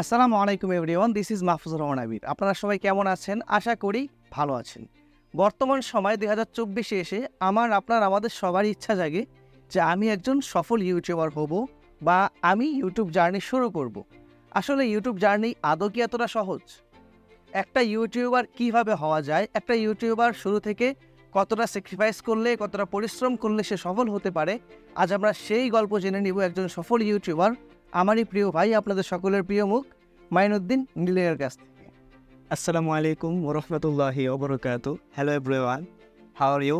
আসসালামু আলাইকুম everyone this is Mahfuzur Rahman Abir. আপনারা সবাই কেমন আছেন? আশা করি ভালো আছেন। বর্তমান সময় দুই হাজার চব্বিশে এসে আমার, আপনার, আমাদের সবারই ইচ্ছা জাগে যে আমি একজন সফল ইউটিউবার হব বা আমি ইউটিউব জার্নি শুরু করব। আসলে ইউটিউব জার্নি আদৌ কি এতটা সহজ? একটা ইউটিউবার কীভাবে হওয়া যায়? একটা ইউটিউবার শুরু থেকে কতটা স্যাক্রিফাইস করলে, কতটা পরিশ্রম করলে সে সফল হতে পারে? আজ আমরা সেই গল্প জেনে নিব একজন সফল ইউটিউবার আমারই প্রিয় ভাই, আপনাদের সকলের প্রিয় মুখ, মাইনুদ্দিন নীলের কাছ থেকে। আসসালামু আলাইকুম ওরহমতুল্লাহি ওবরকাত। Hello everyone, how are you?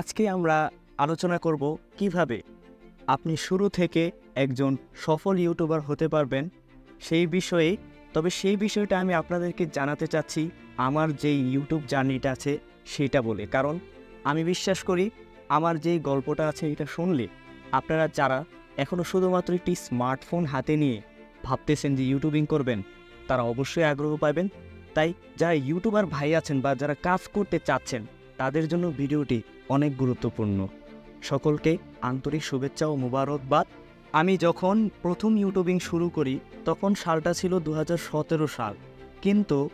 আজকে আমরা আলোচনা করব কীভাবে আপনি শুরু থেকে একজন সফল ইউটিউবার হতে পারবেন সেই বিষয়ে। তবে সেই বিষয়টা আমি আপনাদেরকে জানাতে চাচ্ছি, আমার যেই ইউটিউব জার্নিটা আছে সেটা বলে। কারণ আমি বিশ্বাস করি, আমার যেই গল্পটা আছে এটা শুনলে আপনারা যারা এখনও শুধুমাত্র একটি স্মার্টফোন হাতে নিয়ে ভাবতেছেন যে ইউটিউবিং করবেন। তারা অবশ্যই আগ্রহ পাবেন। তাই যারা ইউটিউবার ভাই আছেন বা যারা কাজ করতে চাচ্ছেন, তাদের জন্য ভিডিওটি অনেক গুরুত্বপূর্ণ। সকলকে আন্তরিক শুভেচ্ছা ও মুবারকবাদ। আমি যখন প্রথম ইউটিউবিং শুরু করি, তখন সালটা ছিল দু হাজার সতেরো সাল। কিন্তু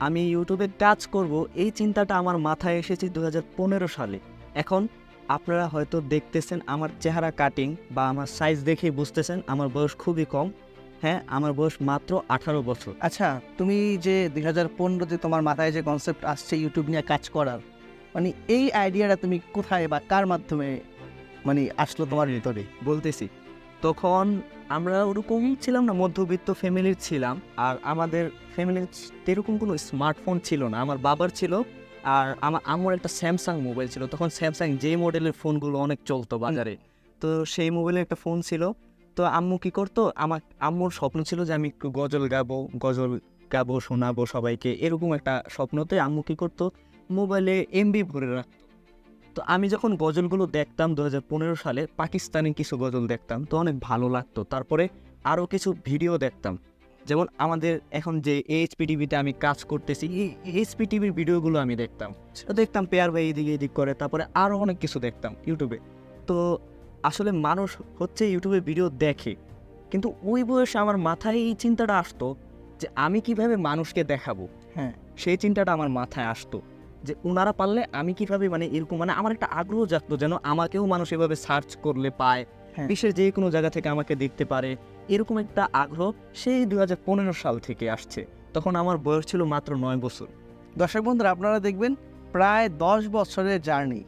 আমি ইউটিউবে কাজ করব, এই চিন্তাটা আমার মাথায় এসেছে দু হাজার পনেরো সালে। এখন আপনারা হয়তো দেখতেছেন আমার চেহারা কাটিং বা আমার সাইজ দেখেই বুঝতেছেন আমার বয়স খুবই কম। হ্যাঁ আমার বয়স মাত্র আঠারো বছর। আচ্ছা তুমি যে দুই হাজার পনেরোতে তোমার মাথায় যে কনসেপ্ট আসছে ইউটিউব নিয়ে কাজ করার মানে এই আইডিয়াটা তুমি কোথায় বা কার মাধ্যমে মানে আসলো তোমার ভিতরে? বলতেছি তখন আমরা ওরকমই ছিলাম না মধ্যবিত্ত ফ্যামিলির ছিলাম আর আমাদের ফ্যামিলির এরকম কোনো স্মার্টফোন ছিল না। আমার বাবার ছিল আর আমার আমার একটা স্যামসাং মোবাইল ছিল। তখন স্যামসাং যে মডেলের ফোনগুলো অনেক চলতো বাজারে। তো সেই মোবাইলের একটা ফোন ছিল। তো আম্মু কি করতো? আমার আম্মুর স্বপ্ন ছিল যে আমি একটু গজল গাবো গজল গাবো শোনাবো সবাইকে। এরকম একটা স্বপ্নতে আম্মু কি করতো? মোবাইলে এমবি ভরে রাখতো। তো আমি যখন গজলগুলো দেখতাম দু হাজার পনেরো সালে পাকিস্তানি কিছু গজল দেখতাম। তো অনেক ভালো লাগতো। তারপরে আরও কিছু ভিডিও দেখতাম। যেমন আমাদের এখন যে এইচপি টিভিতে আমি কাজ করতেছি এই এইচপি টিভির ভিডিওগুলো আমি দেখতাম। তো দেখতাম পেয়ার ভাই এদিকে এদিক করে তারপরে আরও অনেক কিছু দেখতাম ইউটিউবে তো আসলে মানুষ হচ্ছে ইউটিউবে ভিডিও দেখে কিন্তু ওই বয়সে আমার মাথায় এই চিন্তাটা আসতো যে আমি কীভাবে মানুষকে দেখাবো। হ্যাঁ। সেই চিন্তাটা আমার মাথায় আসতো যে ওনারা পারলে আমি কীভাবে মানে এরকম মানে আমার একটা আগ্রহ জাগতো যেন আমাকেও মানুষ এভাবে সার্চ করলে পায়। হ্যাঁ। বিশ্বের যে কোনো জায়গা থেকে আমাকে দেখতে পারে। এরকম একটা আগ্রহ সেই দু হাজার পনেরো সাল থেকে আসছে। তখন আমার বয়স ছিল মাত্র নয় বছর। দর্শক বন্ধুরা, আপনারা দেখবেন প্রায় দশ বছরের জার্নি।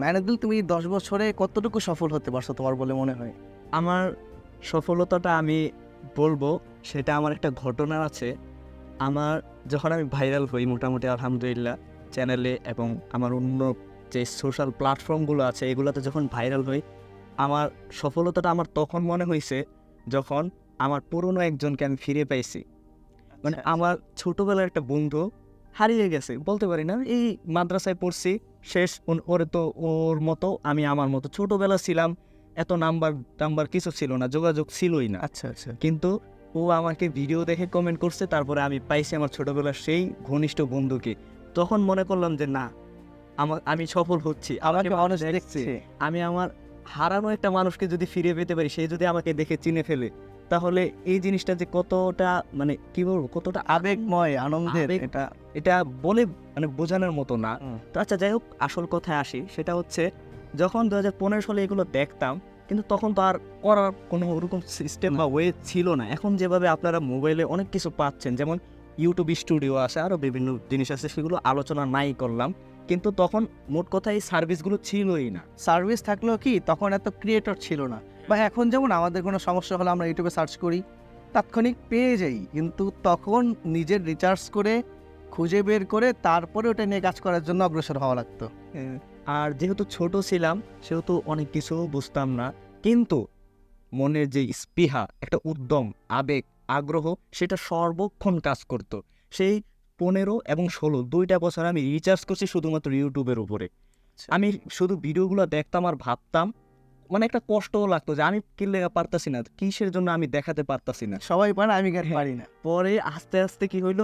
মাইনুদ্দিন তুমি দশ বছরে কতটুকু সফল হতে পারছ তোমার বলে মনে হয়? আমার সফলতাটা আমি বলব, সেটা আমার একটা ঘটনা আছে। আমার যখন আমি ভাইরাল হই, মোটামুটি আলহামদুলিল্লাহ চ্যানেলে এবং আমার অন্য যে সোশ্যাল প্ল্যাটফর্মগুলো আছে, এগুলোতে যখন ভাইরাল হই, আমার সফলতাটা আমার তখন মনে হয়েছে যখন আমার পুরনো একজনকে আমি ফিরে পাইছি। মানে আমার ছোটোবেলার একটা বন্ধু হারিয়ে গেছে বলতে পারি না। এই মাদ্রাসায় পড়ছি শেষ ওরে তো ওর মতো আমি আমার মতো। ছোটোবেলা ছিলাম এত নাম্বার টাম্বার কিছু ছিল না যোগাযোগ ছিলই না। আচ্ছা আচ্ছা। কিন্তু ও আমাকে ভিডিও দেখে কমেন্ট করছে তারপরে আমি পাইছি আমার ছোটবেলার সেই ঘনিষ্ঠ বন্ধুকে। তখন মনে করলাম যে না আমার আমি সফল হচ্ছি। আমাকে মানুষ দেখছে। আমি আমার হারানো একটা মানুষকে যদি ফিরে পেতে পারি সে যদি আমাকে দেখে চিনে ফেলে তাহলে এই জিনিসটা যে কতটা মানে কি বলব কতটা আবেগময় আনন্দের এটা এটা বলে মানে বোঝানোর মতো না। তো আচ্ছা যাই হোক আসল কথায় আসি সেটা হচ্ছে যখন দু হাজার পনেরো সালে এগুলো দেখতাম কিন্তু তখন তো আর করার কোনো ওরকম সিস্টেম বা ওয়ে ছিল না। এখন যেভাবে আপনারা মোবাইলে অনেক কিছু পাচ্ছেন যেমন ইউটিউব স্টুডিও আছে আরও বিভিন্ন জিনিস আছে সেগুলো আলোচনা নাই করলাম। কিন্তু তখন মোট কথা এই সার্ভিসগুলো ছিলই না। সার্ভিস থাকলেও কি তখন এত ক্রিয়েটর ছিল না। বা এখন যেমন আমাদের কোনো সমস্যা হলে আমরা ইউটিউবে সার্চ করি তাৎক্ষণিক পেয়ে যাই। কিন্তু তখন নিজের রিচার্জ করে খুঁজে বের করে তারপরে ওটা নিয়ে কাজ করার জন্য অগ্রসর হওয়া লাগতো। আর যেহেতু ছোট ছিলাম সেহেতু অনেক কিছু বুঝতাম না। কিন্তু মনের যে স্পৃহা একটা উদ্যম আবেগ আগ্রহ সেটা সর্বক্ষণ কাজ করতো। সেই পনেরো এবং ষোলো দুইটা বছর আমি রিচার্জ করছি শুধুমাত্র ইউটিউবের উপরে। আমি শুধু ভিডিওগুলো দেখতাম আর ভাবতাম মানে একটা কষ্টও লাগতো যে আমি কিনলে পারতাছি না কিসের জন্য আমি দেখাতে পারতাছি না। সবাই পারে আমি কেন পারি না। পরে আস্তে আস্তে কি হইল?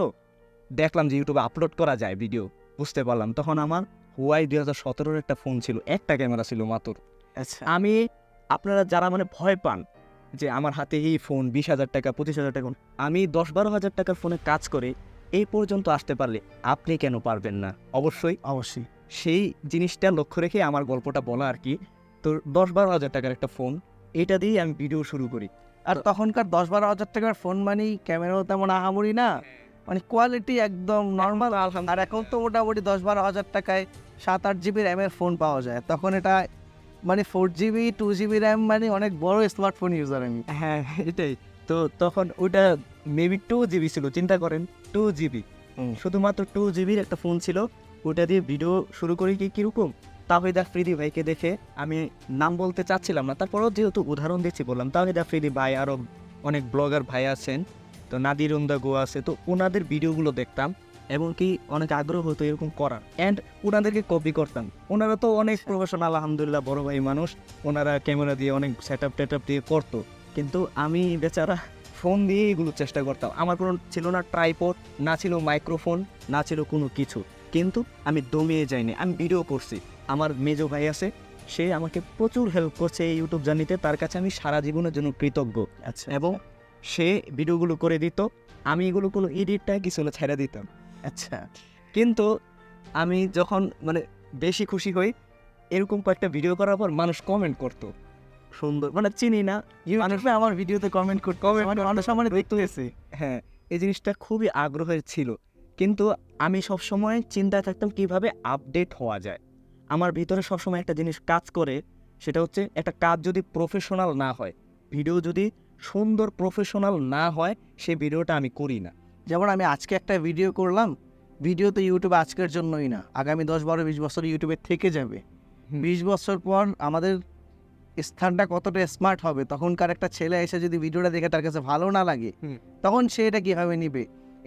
দেখলাম যে ইউটিউবে আপলোড করা যায় ভিডিও বুঝতে পারলাম। তখন আমার হুয়াই দুই হাজার সতেরোর একটা ফোন ছিল একটা ক্যামেরা ছিল মাত্র। আচ্ছা। আমি আপনারা যারা মানে ভয় পান যে আমার হাতে এই ফোন বিশ হাজার টাকা পঁচিশ হাজার টাকা আমি দশ বারো হাজার টাকার ফোনে কাজ করে এই পর্যন্ত আসতে পারলে আপনি কেন পারবেন না? অবশ্যই। অবশ্যই। সেই জিনিসটা লক্ষ্য রেখে আমার গল্পটা বলা আর কি। তো দশ বারো হাজার টাকার একটা ফোন এটা দিয়েই আমি ভিডিও শুরু করি। আর তখনকার দশ বারো হাজার টাকার ফোন মানেই ক্যামেরাও তেমন আহামরি না। মানে কোয়ালিটি একদম নর্মাল আর এখন তো মোটামুটি দশ বারো হাজার টাকায় সাত আট জিবি র্যামের ফোন পাওয়া যায়। তখন এটা মানে four GB two GB RAM মানে অনেক বড় স্মার্টফোন ইউজার আমি। হ্যাঁ এটাই। তো তখন ওটা মেবি টু জিবি ছিল চিন্তা করেন টু জিবি শুধুমাত্র টু জিবির একটা ফোন ছিল ওটা দিয়ে ভিডিও শুরু করি কি কীরকম? তাহিদা ফ্রিদি ভাইকে দেখে আমি নাম বলতে চাচ্ছিলাম না তারপরেও যেহেতু উদাহরণ দিচ্ছি বললাম তাহিদা ফ্রিদি ভাই আরও অনেক ব্লগার ভাই আছেন তো নাদির উন্দা গো আছে তো ওনাদের ভিডিওগুলো দেখতাম এবং কি অনেক আগ্রহ হতো এরকম করার। অ্যান্ড ওনাদেরকে কপি করতাম। ওনারা তো অনেক প্রফেশনাল আলহামদুলিল্লাহ বড় ভাই মানুষ ওনারা ক্যামেরা দিয়ে অনেক সেট আপ টেট আপ দিয়ে করতো। কিন্তু আমি বেচারা ফোন দিয়ে এগুলো চেষ্টা করতাম। আমার কোনো ছিল না ট্রাইপড না ছিল মাইক্রোফোন না ছিল কোনো কিছু। কিন্তু আমি দমিয়ে যাইনি আমি ভিডিও করছি। আমার মেজো ভাই আছে সে আমাকে প্রচুর হেল্প করছে এই ইউটিউব জার্নিতে তার কাছে আমি সারা জীবনের জন্য কৃতজ্ঞ। আচ্ছা এবং সে ভিডিওগুলো করে দিত আমি এগুলো কোনো এডিটটা কিছু হলে ছেড়ে দিতাম। আচ্ছা। কিন্তু আমি যখন মানে বেশি খুশি হই এরকম কয়েকটা ভিডিও করার পর মানুষ কমেন্ট করতো। সুন্দর মানে চিনি না। ইউটিউবে আমার ভিডিওতে কমেন্ট করতে মানে মানুষ আমার দেখতে গেছে হ্যাঁ এই জিনিসটা খুবই আগ্রহের ছিল। কিন্তু আমি সবসময় চিন্তায় থাকতাম কীভাবে আপডেট হওয়া যায়। আমার ভিতরে সবসময় একটা জিনিস কাজ করে সেটা হচ্ছে একটা কাজ যদি প্রফেশনাল না হয় ভিডিও যদি সুন্দর প্রফেশনাল না হয় সেই ভিডিওটা আমি করি না। যেমন আমি আজকে একটা ভিডিও করলাম ভিডিও তো ইউটিউবে আজকের জন্যই না আগামী দশ বারো বিশ বছর ইউটিউবে থেকে যাবে। বিশ বছর পর আমাদের স্থানটা কতটা স্মার্ট হবে? তখনকার একটা ছেলে এসে যদি ভিডিওটা দেখে তার কাছে ভালো না লাগে তখন সে এটা কীভাবে নিবে?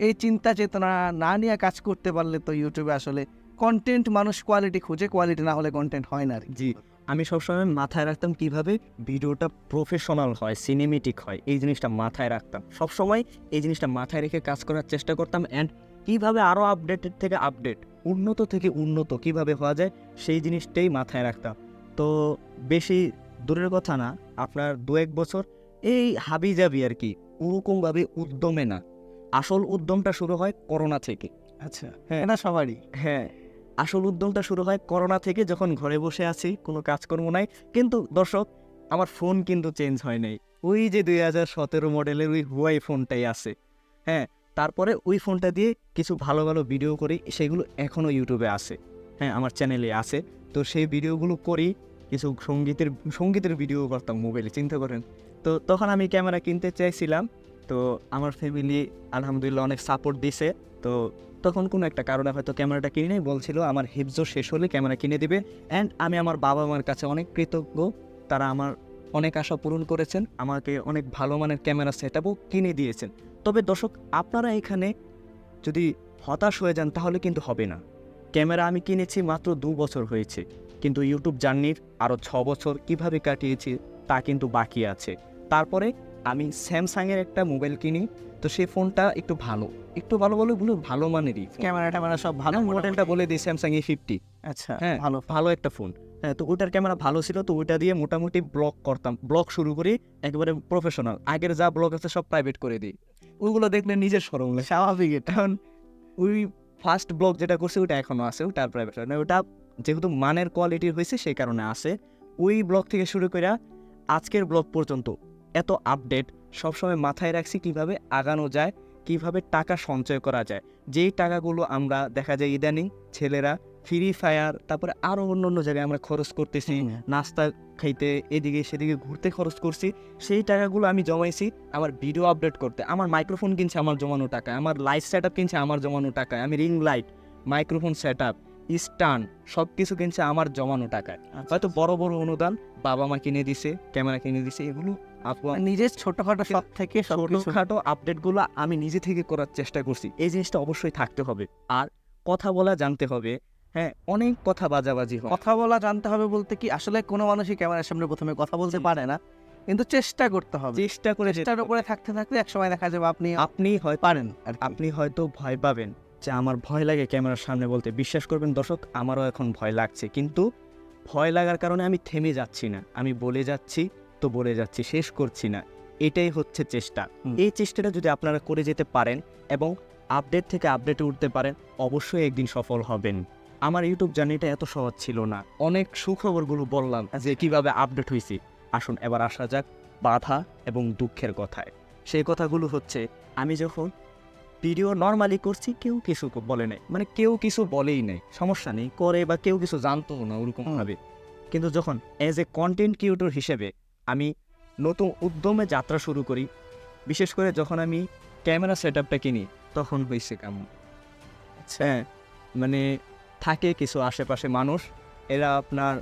এই চিন্তা চেতনা না নিয়ে কাজ করতে পারলে তো ইউটিউবে আসলে কন্টেন্ট মানুষ কোয়ালিটি খুঁজে কোয়ালিটি না হলে কন্টেন্ট হয় না জি আমি সবসময় মাথায় রাখতাম কীভাবে ভিডিওটা প্রফেশনাল হয় সিনেমেটিক হয় এই জিনিসটা মাথায় রাখতাম। সবসময় এই জিনিসটা মাথায় রেখে কাজ করার চেষ্টা করতাম অ্যান্ড কীভাবে আরও আপডেটেড থেকে আপডেট উন্নত থেকে উন্নত কীভাবে হওয়া যায় সেই জিনিসটাই মাথায় রাখতাম। তো বেশি দূরের কথা না আপনার দু এক বছর এই হাবি যাবি আর কি ওরকমভাবে উদ্যমে না। আসল উদ্যমটা শুরু হয় করোনা থেকে। আচ্ছা হ্যাঁ। এটা সবারই। হ্যাঁ আসল উদ্যমটা শুরু হয় করোনা থেকে যখন ঘরে বসে আছি কোনো কাজকর্ম নাই কিন্তু দর্শক আমার ফোন কিন্তু চেঞ্জ হয় নাই। ওই যে দুই হাজার সতেরো মডেলের ওই হুয়াই ফোনটাই আছে। হ্যাঁ তারপরে ওই ফোনটা দিয়ে কিছু ভালো ভালো ভিডিও করি সেগুলো এখনও ইউটিউবে আছে। হ্যাঁ আমার চ্যানেলে আছে। তো সেই ভিডিওগুলো করি কিছু সঙ্গীতের সঙ্গীতের ভিডিও করতাম মোবাইলে চিন্তা করেন। তো তখন আমি ক্যামেরা কিনতে চাইছিলাম, তো আমার ফ্যামিলি আলহামদুলিল্লাহ অনেক সাপোর্ট দিছে। তো তখন কোনো একটা কারণে হয়তো ক্যামেরাটা কিনে নেই, বলছিল আমার হিপজ শেষ হলে ক্যামেরা কিনে দিবে। অ্যান্ড আমি আমার বাবা মার কাছে অনেক কৃতজ্ঞ, তারা আমার অনেক আশা পূরণ করেছেন, আমাকে অনেক ভালো মানের ক্যামেরা সেট কিনে দিয়েছেন। তবে দর্শক, আপনারা এখানে যদি হতাশ হয়ে যান তাহলে কিন্তু হবে না। ক্যামেরা আমি কিনেছি মাত্র দু বছর হয়েছে। কিন্তু ইউটিউব জার্নির আরও ছ বছর কীভাবে কাটিয়েছি তা কিন্তু বাকি আছে। তারপরে আমি স্যামসাংয়ের একটা মোবাইল কিনি তো সেই ফোনটা একটু ভালো। একটু ভালো বলে বলে ভালো মানেরই ক্যামেরা ট্যামেরা সব ভালো ভালো মডেলটা বলে দিই স্যামসাং এ ফিফটি। আচ্ছা হ্যাঁ ভালো। ভালো একটা ফোন। হ্যাঁ তো ওটার ক্যামেরা ভালো ছিল তো ওইটা দিয়ে মোটামুটি ব্লগ করতাম। ব্লগ শুরু করি একেবারে প্রফেশনাল আগের যা ব্লগ আছে সব প্রাইভেট করে দিই। ওইগুলো দেখলে নিজের সরম লাগে। স্বাভাবিক এটা। ওই ফার্স্ট ব্লগ যেটা করছে ওটা এখনও আছে ওটা প্রাইভেট মানে ওটা যেহেতু মানের কোয়ালিটির হয়েছে সেই কারণে আছে। ওই ব্লগ থেকে শুরু করে আজকের ব্লগ পর্যন্ত এত আপডেট সবসময় মাথায় রাখছি কীভাবে আগানো যায় কীভাবে টাকা সঞ্চয় করা যায়। যেই টাকাগুলো আমরা দেখা যায় ইদানিং ছেলেরা ফ্রি ফায়ার তারপরে আরও অন্য অন্য জায়গায় আমরা খরচ করতেছি নাস্তা খাইতে এদিকে সেদিকে ঘুরতে খরচ করছি সেই টাকাগুলো আমি জমাইছি আমার ভিডিও আপডেট করতে। আমার মাইক্রোফোন কিনছে আমার জমানো টাকায় আমার লাইট সেট আপ কিনছে আমার জমানো টাকায় আমি ring light microphone set up stand সব কিছু কিনছে আমার জমানো টাকায়। হয়তো বড় বড় অনুদান বাবা মা কিনে দিছে ক্যামেরা কিনে দিছে এগুলো আপু- নিজের ছোটখাটো সব থেকে ছোটখাটো আপডেটগুলো আমি নিজে থেকে করার চেষ্টা করছি। এই জিনিসটা অবশ্যই থাকতে হবে। আর কথা বলা জানতে হবে। হ্যাঁ অনেক কথা বাজাবাজি কথা বলা জানতে হবে বলতে কি আসলে কোনো মানুষই ক্যামেরার সামনে প্রথমে কথা বলতে পারে না। কিন্তু চেষ্টা করতে হবে। চেষ্টা করে চেষ্টার উপরে থাকতে থাকতে একসময় দেখা যাবে আপনি আপনি হয় পারেন আর আপনি হয়তো ভয় পাবেন। যে আমার ভয় লাগে ক্যামেরার সামনে বলতে। বিশ্বাস করবেন দর্শক আমারও এখন ভয় লাগছে। কিন্তু ভয় লাগার কারণে আমি থেমে যাচ্ছি না। আমি বলে যাচ্ছি তো বলে যাচ্ছি শেষ করছি না। এটাই হচ্ছে চেষ্টা। এই চেষ্টাটা যদি আপনারা করে যেতে পারেন এবং আপডেট থেকে আপডেটে উঠতে পারেন অবশ্যই একদিন সফল হবেন। আমার ইউটিউব জার্নিটা এত সহজ ছিল না। অনেক সুখবরগুলো বললাম যে কীভাবে আপডেট হয়েছি আসুন এবার আসা যাক বাধা এবং দুঃখের কথায়। সেই কথাগুলো হচ্ছে আমি যখন ভিডিও নর্মালি করছি কেউ কিছু বলে নাই। মানে কেউ কিছু বলেই নাই। সমস্যা নেই করে বা কেউ কিছু জানতো না ওরকম হুম। ভাবে। কিন্তু যখন অ্যাজ এ কন্টেন্ট ক্রিয়েটর হিসেবে আমি নতুন উদ্যমে যাত্রা শুরু করি বিশেষ করে যখন আমি ক্যামেরা সেট আপটা কিনি তখন হয়েছে কেমন? হ্যাঁ মানে থাকে কিছু আশেপাশে মানুষ এরা আপনার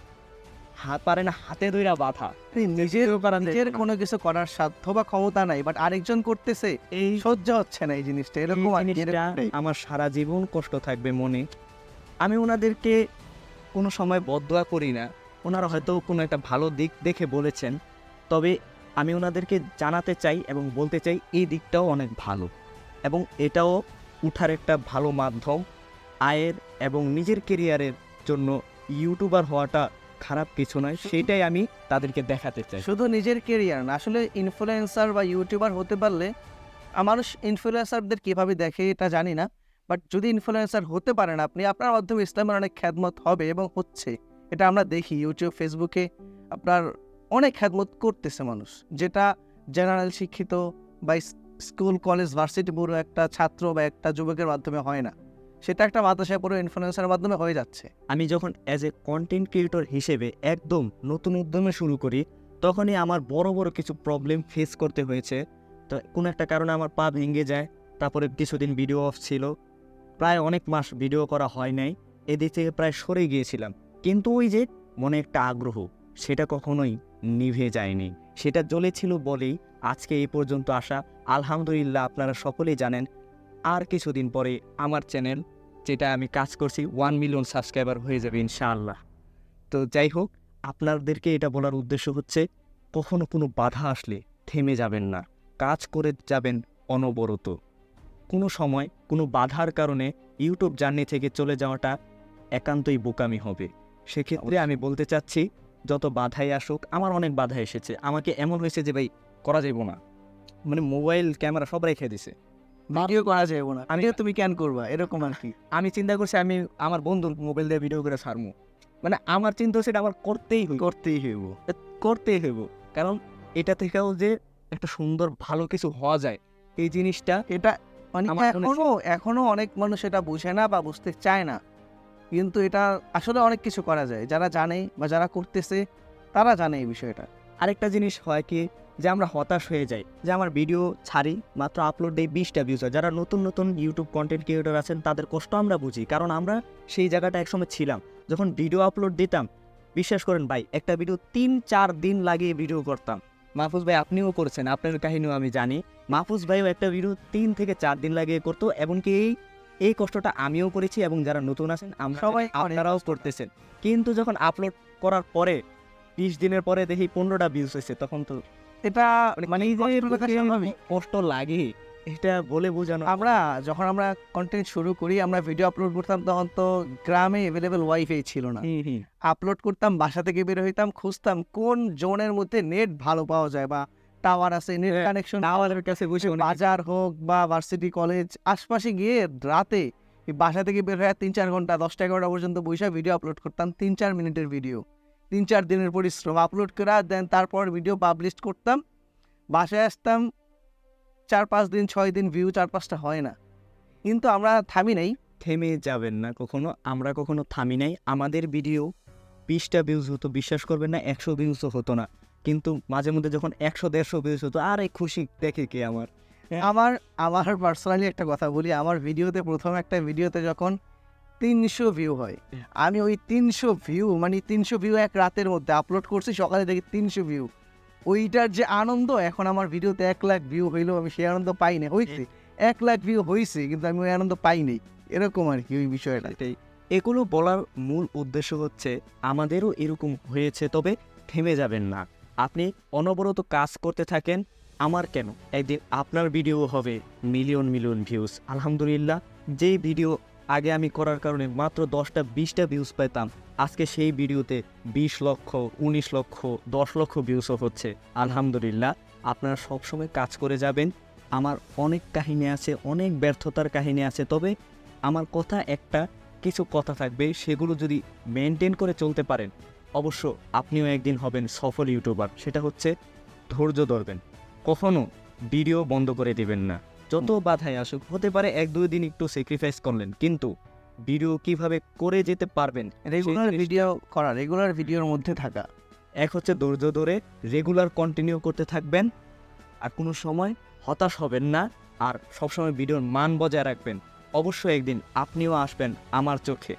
হাত পারে না হাতে ধইরা বাধা। নিজের নিজের কোনো কিছু করার সাধ্য বা ক্ষমতা নাই বাট আরেকজন করতেছে এই সহ্য হচ্ছে না এই জিনিসটা এরকম আমার সারা জীবন কষ্ট থাকবে মনে। আমি ওনাদেরকে কোনো সময় বদয়া করি না ওনারা হয়তো কোনো একটা ভালো দিক দেখে বলেছেন তবে আমি ওনাদেরকে জানাতে চাই এবং বলতে চাই এই দিকটাও অনেক ভালো এবং এটাও উঠার একটা ভালো মাধ্যম আয়ের এবং নিজের কেরিয়ারের জন্য ইউটিউবার হওয়াটা খারাপ কিছু নয় সেটাই আমি তাদেরকে দেখাতে চাই। শুধু নিজের কেরিয়ার না আসলে ইনফ্লুয়েন্সার বা ইউটিউবার হতে পারলে মানুষ ইনফ্লুয়েন্সারদের কীভাবে দেখে এটা জানি না বাট যদি ইনফ্লুয়েন্সার হতে পারেন আপনি আপনার মাধ্যমে ইসলামের অনেক খ্যাদমত হবে এবং হচ্ছে। এটা আমরা দেখি ইউটিউব ফেসবুকে আপনার অনেক খ্যাদমত করতেছে মানুষ যেটা জেনারেল শিক্ষিত বা স্কুল কলেজ ভার্সিটি বড় একটা ছাত্র বা একটা যুবকের মাধ্যমে হয় না। সেটা একটা মাদ্রাসায় পুরো ইনফ্লুয়েন্সারের মাধ্যমে হয়ে যাচ্ছে। আমি যখন অ্যাজ এ কন্টেন্ট ক্রিয়েটর হিসেবে একদম নতুন উদ্যমে শুরু করি, তখনই আমার বড় বড় কিছু প্রবলেম ফেস করতে হয়েছে। তো কোনো একটা কারণে আমার পা ভেঙে যায়, তারপরে কিছুদিন ভিডিও অফ ছিল। প্রায় অনেক মাস ভিডিও করা হয় নাই, এদিক থেকে প্রায় সরে গিয়েছিলাম। কিন্তু ওই যে মনে একটা আগ্রহ, সেটা কখনোই নিভে যায়নি। সেটা জ্বলেছিল বলেই আজকে এই পর্যন্ত আসা। আলহামদুলিল্লাহ, আপনারা সকলেই জানেন আর কিছুদিন পরে আমার চ্যানেল, যেটা আমি কাজ করছি, ওয়ান মিলিয়ন সাবস্ক্রাইবার হয়ে যাবে ইনশাআল্লাহ। তো যাই হোক, আপনাদেরকে এটা বলার উদ্দেশ্য হচ্ছে, কখনো কোনো বাধা আসলে থেমে যাবেন না, কাজ করে যাবেন অনবরত। কোনো সময় কোনো বাধার কারণে ইউটিউব জার্নি থেকে চলে যাওয়াটা একান্তই বোকামি হবে। সেক্ষেত্রে আমি বলতে চাচ্ছি, যত বাধাই আসুক, আমার অনেক বাধা এসেছে। আমাকে এমন হয়েছে যে ভাই, করা যাইব না। মানে মোবাইল, ক্যামেরা সব রেখে দিছে। ভিডিও করা যাবে না। আমি- তুমি কেন করবা এরকম আর কি। আমি চিন্তা করছি আমি আমার বন্ধুর মোবাইল দিয়ে ভিডিও করে ছাড়বো মানে আমার চিন্তা এটা আমার করতেই হইব। করতেই হইব। করতেই হইব। কারণ এটা থেকেও যে একটা সুন্দর ভালো কিছু হওয়া যায় এই জিনিসটা এটা মানে এখনও এখনও অনেক মানুষ এটা বুঝে না বা বুঝতে চায় না। কিন্তু এটা আসলে অনেক কিছু করা যায়। যারা জানে বা যারা করতেছে তারা জানে এই বিষয়টা। আরেকটা জিনিস হয় কি যে আমরা হতাশ হয়ে যাই যে আমার ভিডিও ছাড়ি মাত্র আপলোড দেই বিশটা ভিউজ হয়। যারা নতুন নতুন ইউটিউব কন্টেন্ট ক্রিয়েটর আছেন তাদের কষ্ট আমরা বুঝি কারণ আমরা সেই জায়গাটা একসময় ছিলাম। যখন ভিডিও আপলোড দিতাম বিশ্বাস করেন ভাই একটা ভিডিও তিন চার দিন লাগিয়ে ভিডিও করতাম। মাহফুজ ভাই আপনিও করেছেন আপনার কাহিনীও আমি জানি। মাহফুজ ভাইও একটা ভিডিও তিন থেকে চার দিন লাগিয়ে করতো এমনকি এই এই কষ্টটা আমিও করেছি এবং যারা নতুন আছেন আমরা সবাই সবাই আপনারাও করতেছেন। কিন্তু যখন আপলোড করার পরে বিশ দিনের পরে দেখি পনেরোটা ভিউজ হয়েছে তখন তো এটা মানে কষ্ট লাগা এরকম স্বাভাবিক। কষ্ট লাগে এটা বলে বোঝানো। আমরা যখন আমরা কন্টেন্ট শুরু করি আমরা ভিডিও আপলোড করতাম তখন তো গ্রামে অ্যাভেলেবেল ওয়াইফাই ছিল না। আপলোড করতাম বাসা থেকে বের হইতাম খুঁজতাম কোন জোনের মধ্যে নেট ভালো পাওয়া যায় বা টাওয়ার আছে নেট কানেকশন টাওয়ারের কাছে বসে বাজার হোক বা ভার্সিটি কলেজ আশপাশে গিয়ে রাতে বাসা থেকে বের হয়ে তিন চার ঘণ্টা দশটা এগারোটা পর্যন্ত বসে ভিডিও আপলোড করতাম তিন চার মিনিটের ভিডিও তিন চার দিনের পরিশ্রম আপলোড করা দেন তারপর ভিডিও পাবলিশ করতাম। বাসায় আসতাম চার পাঁচ দিন ছয় দিন ভিউ চার পাঁচটা হয় না। কিন্তু আমরা থামি নাই। থেমে যাবেন না কখনো আমরা কখনো থামি নাই। আমাদের ভিডিও বিশটা ভিউজ হতো বিশ্বাস করবেন না একশো ভিউজও হতো না। কিন্তু মাঝে মধ্যে যখন একশো দেড়শো ভিউজ হতো আরে খুশি দেখে কে আমার? আমার আমার পার্সোনালি একটা কথা বলি আমার ভিডিওতে প্রথম একটা ভিডিওতে যখন তিনশো ভিউ হয়। আমি ওই তিনশো ভিউ মানে তিনশো ভিউ এক রাতের মধ্যে আপলোড করছি, সকালে দেখি তিনশো ভিউ ওইটার যে আনন্দ, এখন আমার ভিডিওতে এক লাখ ভিউ হইলেও আমি সেই আনন্দ পাই না। হয়েছে এক লাখ ভিউ হয়েছে কিন্তু আমি ওই আনন্দ পাইনি এরকম আর কি ওই বিষয়টা। এগুলো বলার মূল উদ্দেশ্য হচ্ছে, আমাদেরও এরকম হয়েছে, তবে থেমে যাবেন না। আপনি অনবরত কাজ করতে থাকেন, আমার কেন? একদিন আপনার ভিডিও হবে মিলিয়ন মিলিয়ন ভিউজ আলহামদুলিল্লাহ, যেই ভিডিও আগে আমি করার কারণে মাত্র দশটা, বিশটা ভিউজ পেতাম। আজকে সেই ভিডিওতে বিশ লক্ষ, উনিশ লক্ষ, দশ লক্ষ ভিউজও হচ্ছে। আলহামদুলিল্লাহ, আপনারা সবসময় কাজ করে যাবেন। আমার অনেক কাহিনী আছে, অনেক ব্যর্থতার কাহিনী আছে, তবে আমার কথা একটা, কিছু কথা থাকবে, সেগুলো যদি মেনটেন করে চলতে পারেন, অবশ্য আপনিও একদিন হবেন সফল ইউটিউবার সেটা হচ্ছে ধৈর্য ধরবেন। কখনো ভিডিও বন্ধ করে দেবেন না। যত বাধাই আসুক হতে পারে এক দুই দিন একটু স্যাক্রিফাইস করলেন কিন্তু ভিডিও কীভাবে করে যেতে পারবেন? রেগুলার ভিডিও করা রেগুলার ভিডিওর মধ্যে থাকা। এক হচ্ছে ধৈর্য ধরে রেগুলার কন্টিনিউ করতে থাকবেন আর কোনো সময় হতাশ হবেন না আর সবসময় ভিডিওর মান বজায় রাখবেন। অবশ্যই একদিন আপনিও আসবেন আমার চোখে।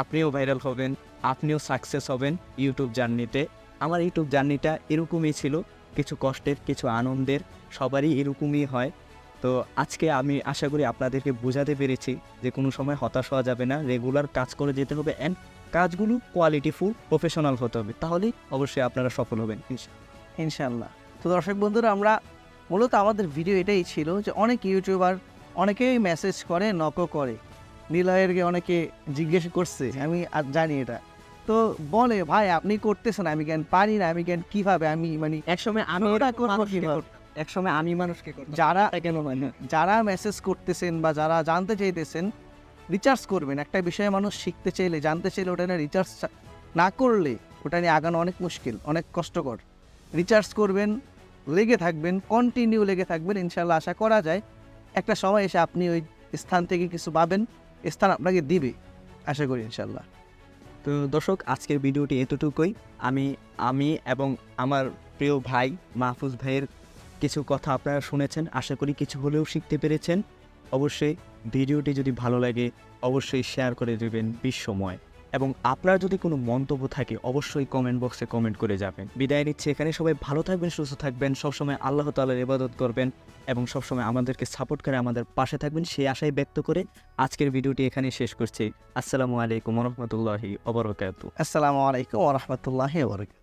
আপনিও ভাইরাল হবেন আপনিও সাকসেস হবেন ইউটিউব জার্নিতে আমার ইউটিউব জার্নিটা এরকমই ছিল কিছু কষ্টের কিছু আনন্দের সবারই এরকমই হয়। তো আজকে আমি আশা করি আপনাদেরকে বোঝাতে পেরেছি যে কোনো সময় হতাশ হওয়া যাবে না রেগুলার কাজ করে যেতে হবে অ্যান্ড কাজগুলো কোয়ালিটিফুল প্রফেশনাল হতে হবে তাহলেই অবশ্যই আপনারা সফল হবেন ইনশাআল্লাহ। ইনশাল্লাহ তো দর্শক বন্ধুরা আমরা মূলত আমাদের ভিডিও এটাই ছিল যে অনেক ইউটিউবার অনেকেই মেসেজ করে নকও করে নীলয়েরকে অনেকে জিজ্ঞেস করছে আমি আর জানি এটা তো বলে ভাই আপনি করতেছেন আমি কেন পারি না আমি কেন কীভাবে আমি মানে একসময় আমি ওটা করব কীভাবে? একসময় আমি মানুষকে যারা কেন হয় না? যারা মেসেজ করতেছেন বা যারা জানতে চাইতেছেন রিচার্জ করবেন। একটা বিষয়ে মানুষ শিখতে চাইলে জানতে চাইলে ওটা নিয়ে রিচার্জ না করলে ওটা নিয়ে আগানো অনেক মুশকিল অনেক কষ্টকর। রিচার্জ করবেন লেগে থাকবেন কন্টিনিউ লেগে থাকবেন ইনশাল্লাহ আশা করা যায়। একটা সময় এসে আপনি ওই স্থান থেকে কিছু পাবেন স্থান আপনাকে দিবে আশা করি ইনশাল্লাহ তো দর্শক আজকের ভিডিওটি এতটুকুই। আমি আমি এবং আমার প্রিয় ভাই মাহফুজ ভাইয়ের কিছু কথা আপনারা শুনেছেন, আশা করি কিছু হলেও শিখতে পেরেছেন। অবশ্যই ভিডিওটি যদি ভালো লাগে, অবশ্যই শেয়ার করে দেবেন বিশ্বময় এবং আপনার যদি কোনো মন্তব্য থাকে, অবশ্যই কমেন্ট বক্সে কমেন্ট করে যাবেন। বিদায় নিচ্ছে এখানে, সবাই ভালো থাকবেন, সুস্থ থাকবেন, সবসময় আল্লাহ তালার ইবাদত করবেন এবং সবসময় আমাদেরকে সাপোর্ট করে আমাদের পাশে থাকবেন সেই আশাই ব্যক্ত করে আজকের ভিডিওটি এখানে শেষ করছি। আসসালামু আলাইকুম রহমতুল্লাহি অবরকাতু আসসালামু আলাইকুম ওরহমতুল্লাহ বরকাত